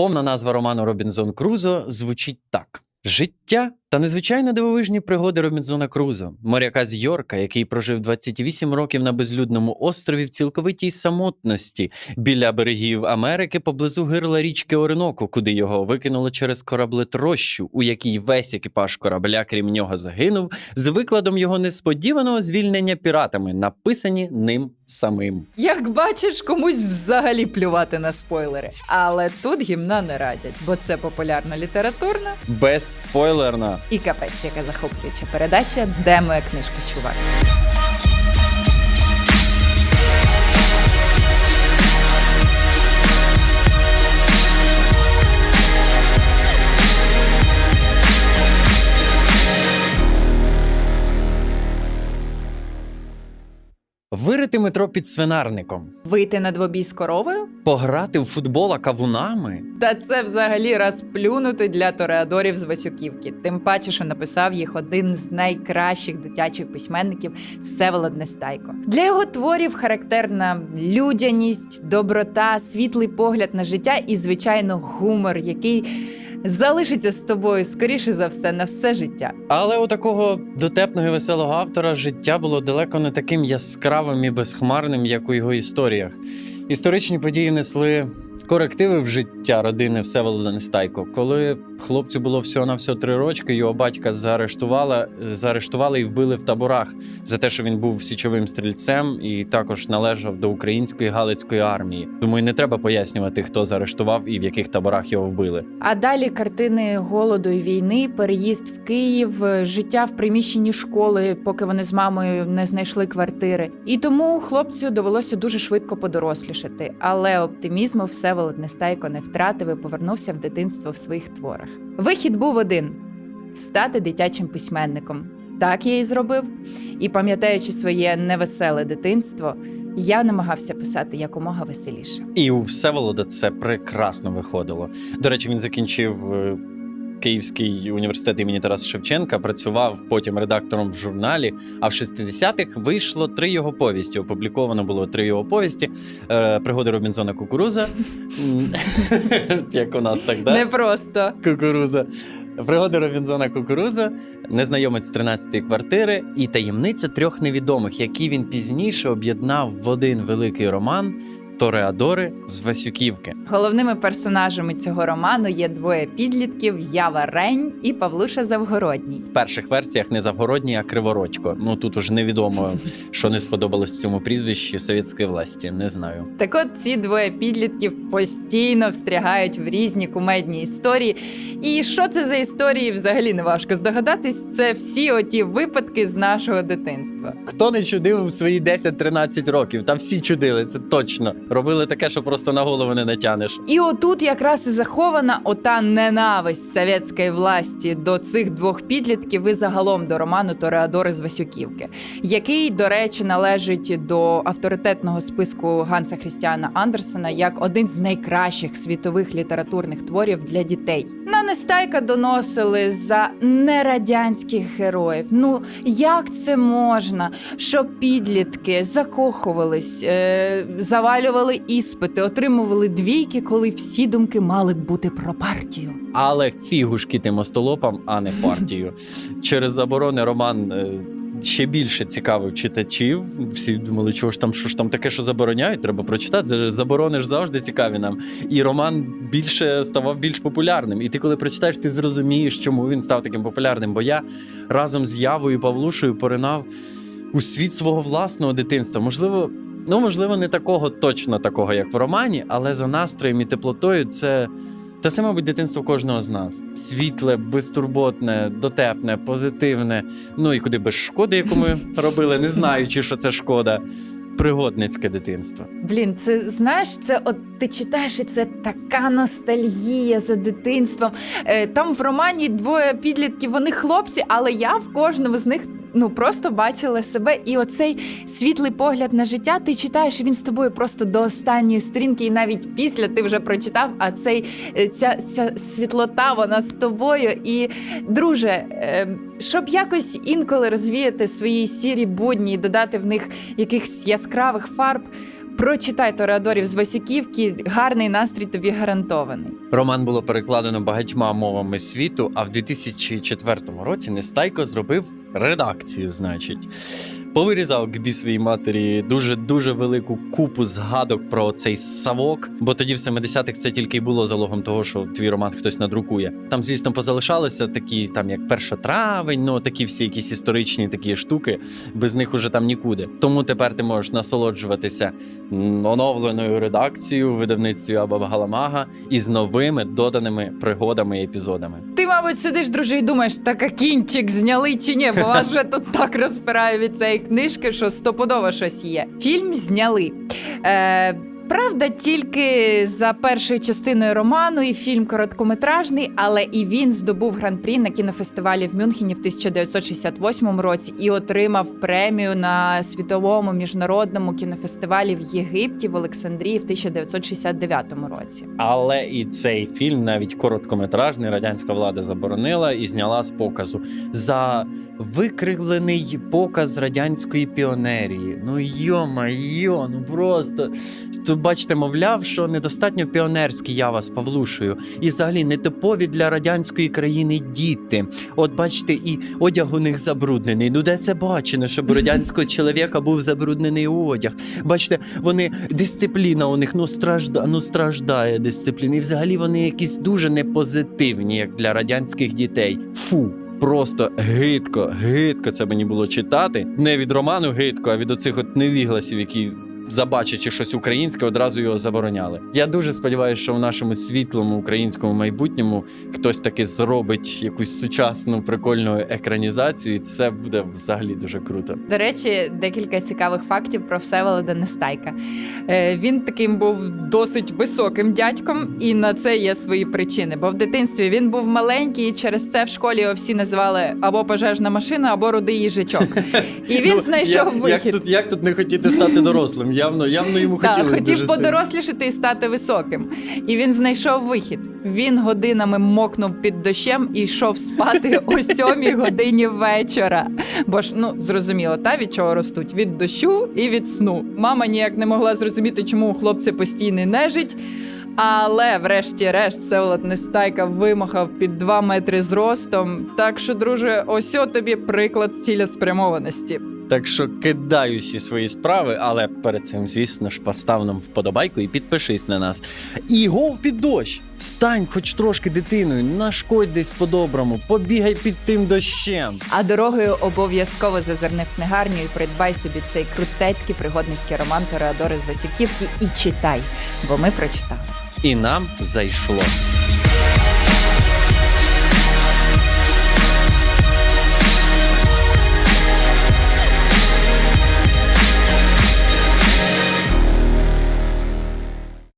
Повна назва роману Робінзон Крузо звучить так: Життя та незвичайно дивовижні пригоди Робінзона Крузо, моряка з Йорка, який прожив 28 років на безлюдному острові в цілковитій самотності біля берегів Америки поблизу гирла річки Ореноку, куди його викинуло через кораблетрощу, у якій весь екіпаж корабля, крім нього, загинув, з викладом його несподіваного звільнення піратами, написані ним самим. Як бачиш, комусь взагалі плювати на спойлери. Але тут гімна не радять, бо це популярна літературна Безспойлерна. І капець, яка захоплююча передача, де моя книжка, чувак. Вирити метро під свинарником, Вийти на двобій з коровою? пограти в футбола кавунами. Та це взагалі розплюнути для тореадорів з Васюківки. Тим паче, що написав їх один з найкращих дитячих письменників Всеволод Нестайко. Для його творів характерна людяність, доброта, світлий погляд на життя і, звичайно, гумор, який залишиться з тобою скоріше за все на все життя. Але у такого дотепного і веселого автора життя було далеко не таким яскравим і безхмарним, як у його історіях. Історичні події несли корективи в життя родини Всеволода Нестайко. Коли хлопцю було всього на всього три рочки, його батька заарештували, заарештували і вбили в таборах за те, що він був січовим стрільцем і також належав до української галицької армії. Думаю, не треба пояснювати, хто заарештував і в яких таборах його вбили. А далі картини голоду і війни, переїзд в Київ, життя в приміщенні школи, поки вони з мамою не знайшли квартири. І тому хлопцю довелося дуже швидко подорослішати. Але оптимізму Всеволод Нестайко не втратив і повернувся в дитинство в своїх творах. Вихід був один стати дитячим письменником. Так я і зробив. І пам'ятаючи своє невеселе дитинство, я намагався писати якомога веселіше. І у Всеволода це прекрасно виходило. До речі, він закінчив е, Київський університет імені Тараса Шевченка, працював потім редактором в журналі. А в 60-х вийшло три його повісті. Опубліковано було три його повісті: Е, Пригоди Робінзона Кукуруза. Як у нас так, да? Непросто. Кукуруза. Пригоди Робінзона Кукуруза, незнайомець з 13-ї квартири і таємниця трьох невідомих, які він пізніше об'єднав в один великий роман Тореадори з Васюківки. Головними персонажами цього роману є двоє підлітків Ява Рень і Павлуша Завгородній. В перших версіях не Завгородній, а Кривородько. Ну тут уже невідомо, що не сподобалось цьому прізвищі совєтської власті. Не знаю. Так от ці двоє підлітків постійно встрягають в різні кумедні історії. І що це за історії, взагалі не важко здогадатись. Це всі оті випадки з нашого дитинства. Хто не чудив у свої 10-13 років? Та всі чудили, це точно. Робили таке, що просто на голову не натянеш. І отут якраз і захована ота ненависть совєтської власті до цих двох підлітків і загалом до роману Тореадори з Васюківки, який, до речі, належить до авторитетного списку Ганса Хрістіана Андерсона як один з найкращих світових літературних творів для дітей. На Нестайка доносили за нерадянських героїв. Ну як це можна, щоб підлітки закохувались, е- завалювали іспити, отримували двійки, коли всі думки мали б бути про партію. Але фігушки тим остолопам, а не партію. Через заборони роман. е, Ще більше цікавив читачів. Всі думали, чого ж там, що ж там таке, що забороняють, треба прочитати. Заборони ж завжди цікаві нам. І роман більше ставав більш популярним. І ти, коли прочитаєш, ти зрозумієш, чому він став таким популярним. Бо я разом з Явою Павлушею поринав у світ свого власного дитинства. Можливо, ну можливо, не такого точно такого, як в романі, але за настроєм і теплотою це. Та це, мабуть, дитинство кожного з нас. Світле, безтурботне, дотепне, позитивне. Ну і куди без шкоди, яку ми робили, не знаючи, що це шкода. Пригодницьке дитинство. Блін, це знаєш, це от ти читаєш, і це така ностальгія за дитинством. Е, там в романі двоє підлітків, вони хлопці, але я в кожному з них. Ну просто бачила себе, і оцей світлий погляд на життя. Ти читаєш, він з тобою просто до останньої сторінки, і навіть після ти вже прочитав. А цей е, ця, ця світлота, вона з тобою. І друже, е, щоб якось інколи розвіяти свої сірі будні і додати в них якихось яскравих фарб. Прочитай Тореадорів з Васюківки, гарний настрій тобі гарантований. Роман було перекладено багатьма мовами світу, а в 2004 році Нестайко зробив редакцію, значить. Повирізав к бісовій матері дуже дуже велику купу згадок про цей савок, бо тоді в 70-х це тільки й було залогом того, що твій роман хтось надрукує. Там, звісно, позалишалося такі, там як 1 травень, ну такі всі якісь історичні такі штуки. Без них уже там нікуди. Тому тепер ти можеш насолоджуватися оновленою редакцією в видавництві Абабгаламага і з новими доданими пригодами і епізодами. Ти, мабуть, сидиш, друже, і думаєш, так а кінчик зняли чи ні, бо вас вже тут так розпирає від цієї книжки, що стопудово щось є. Фільм зняли. Е, Правда, тільки за першою частиною роману і фільм короткометражний, але і він здобув гран-прі на кінофестивалі в Мюнхені в 1968 році і отримав премію на світовому міжнародному кінофестивалі в Єгипті в Олександрії в 1969 році. Але і цей фільм, навіть короткометражний, радянська влада заборонила і зняла з показу за викривлений показ радянської піонерії. Ну йо-майо, ну просто бачите, мовляв, що недостатньо піонерські я вас Павлушою. І взагалі нетипові для радянської країни діти. От бачите, і одяг у них забруднений. Ну де це бачено, щоб у радянського чоловіка був забруднений одяг? Бачите, вони дисципліна у них ну стражда, ну страждає дисципліна. І взагалі вони якісь дуже непозитивні, як для радянських дітей. Фу. Просто гидко, гидко це мені було читати. Не від роману гидко, а від оцих от невігласів, які забачачи щось українське, одразу його забороняли. Я дуже сподіваюся, що в нашому світлому українському майбутньому хтось таки зробить якусь сучасну прикольну екранізацію, і це буде взагалі дуже круто. До речі, декілька цікавих фактів про Всеволода Нестайка. Е, Він таким був досить високим дядьком, і на це є свої причини. Бо в дитинстві він був маленький, і через це в школі його всі називали або пожежна машина, або рудий їжачок. І він Ну, знайшов вихід. Як тут не хотіти стати дорослим? Явно, явно йому Так, хотілося хотів дуже сильно. подорослішати і стати високим. І він знайшов вихід. Він годинами мокнув під дощем і йшов спати о сьомій годині вечора. Бо ж ну зрозуміло, та від чого ростуть? Від дощу і від сну. Мама ніяк не могла зрозуміти, чому у хлопця постійний нежить. Але, врешті-решт, Всеволод Нестайка вимахав під 2 метри зростом. Так що, друже, ось о тобі приклад цілеспрямованості. Так що кидай усі свої справи, але перед цим, звісно ж, постав нам вподобайку і підпишись на нас. І гов під дощ! Стань хоч трошки дитиною, нашкодь десь по-доброму, побігай під тим дощем. А дорогою обов'язково зазирни в книгарню і придбай собі цей крутецький пригодницький роман Тореадори з Васюківки і читай, бо ми прочитали. І нам зайшло.